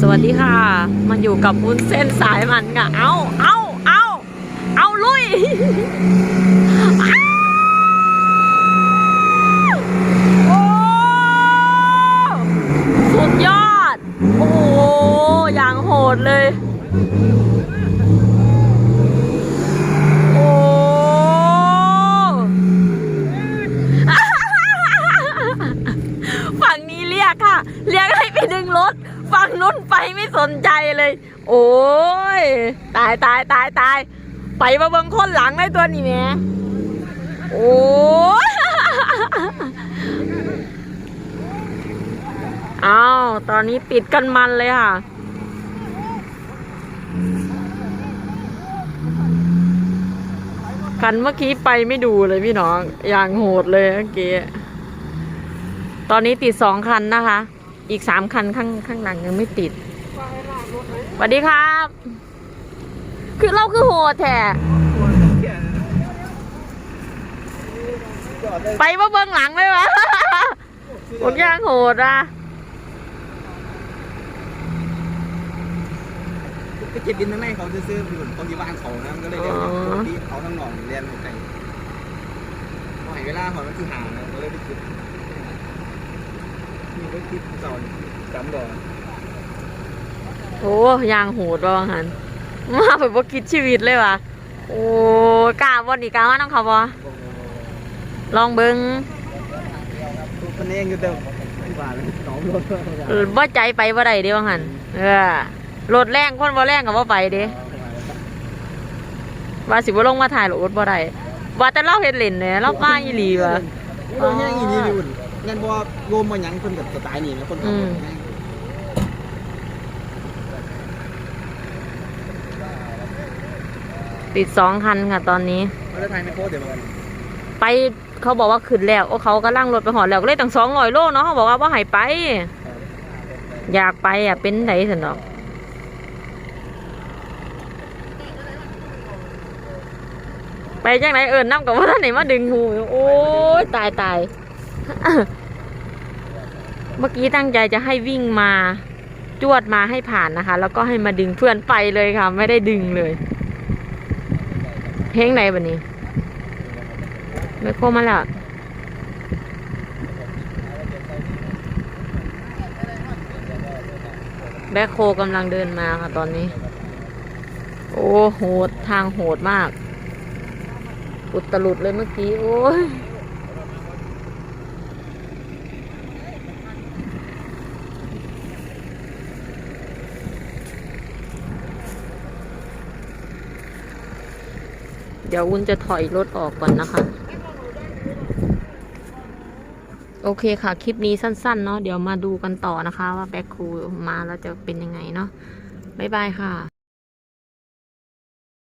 สวัสดีค่ะมาอยู่กับวุ้นเส้นสายมันค่ะ เอาเอาเอาเอาลุย โอ้สุดยอด โอ้โห อย่างโหดเลย โอ้ฝั่งนี้เรียกค่ะ เรียกให้ไปดึงรถ ฝั่งนู้นไปไม่สนใจเลย โอ้ย ตายตายตายตาย ไปมาเบิ่งคนหลังได้ตัวนี้แม่โอ้ยเอาตอนนี้ปิดกันมันเลยค่ะ คันเมื่อกี้ไปไม่ดูเลยพี่น้อง อย่างโหดเลยเมื่อกี้ ตอนนี้ติดสองคันนะคะ อีกสามคันข้างข้างหลังยังไม่ติดสวัสดีครับ คือเราคือโหดแท้ไปว่าเบื้องหลังเลยวะผมย่างโหดอะไปเก็บดินไม่ให้เขาซื้อๆอยู่ตรงที่บ้านเขานะมันก็เลยเรียกว่าปกติเขาทั้งหนองเรียนไกลพอเห็นเวลาเขามันคือหานะก็เลยไปคิดมี ไปคิดสอนจำก่อนโอ้ยางโหดว่าว่าหันมาไปบ่คิดชีวิตเลยว่ะโอ้กล้าบ่นี่กล้ามาน้องเขาบ่ลองเบิ่งคนเองอยู่เดิมที่บ้านสองรถเออบ่ใจไปบ่ได้เด้ว่าหันเออรถแรงคนบ่แรงก็บ่ไปเด้ว่าสิบ่ลงมาถ่ายรถบ่ได้ว่าแต่เราเฮ็ดเล่นเนี่ยเรามาอีหลีว่ะโอ้ยยังอีนี่อยู่ งั้นบ่รวมมาหยังคนแบบสไตล์นี้นะคนขับรถติดสองคันค่ะตอนนี้ มาได้ไทยในโค้ดเดี๋ยวมากันไปเขาบอกว่าขึ้นแล้วโอ้เขาก็ล่างรถไปหอดแล้วก็เลยตั้งสองร้อยโลเนาะเขาบอกว่าว่าให้ไป อยากไปอะเป็นไหนสนอกไปจังไหนเอิญน้ำกับว่าท่านไหนมาดึงงูอยู่โอ้ยตายตาย เมื่อกี้ตั้งใจจะให้วิ่งมาจวดมาให้ผ่านนะคะ แล้วก็ให้มาดึงเพื่อนไปเลยค่ะ ไม่ได้ดึงเลยเพลงไหนบันนี้ไม่โคมาแล้วแบ็คโคกำลังเดินมาค่ะตอนนี้ โอ้โหดทางโหดมาก อุตลุดเลยเมื่อกี้ โอ้ย เดี๋ยววุ้นจะถอยรถออกก่อนนะคะ โอเคค่ะ คลิปนี้สั้นๆ เนาะเดี๋ยวมาดูกันต่อนะคะ ว่าแบ็คคูมาแล้วจะเป็นยังไงเนาะบ๊ายบายค่ะ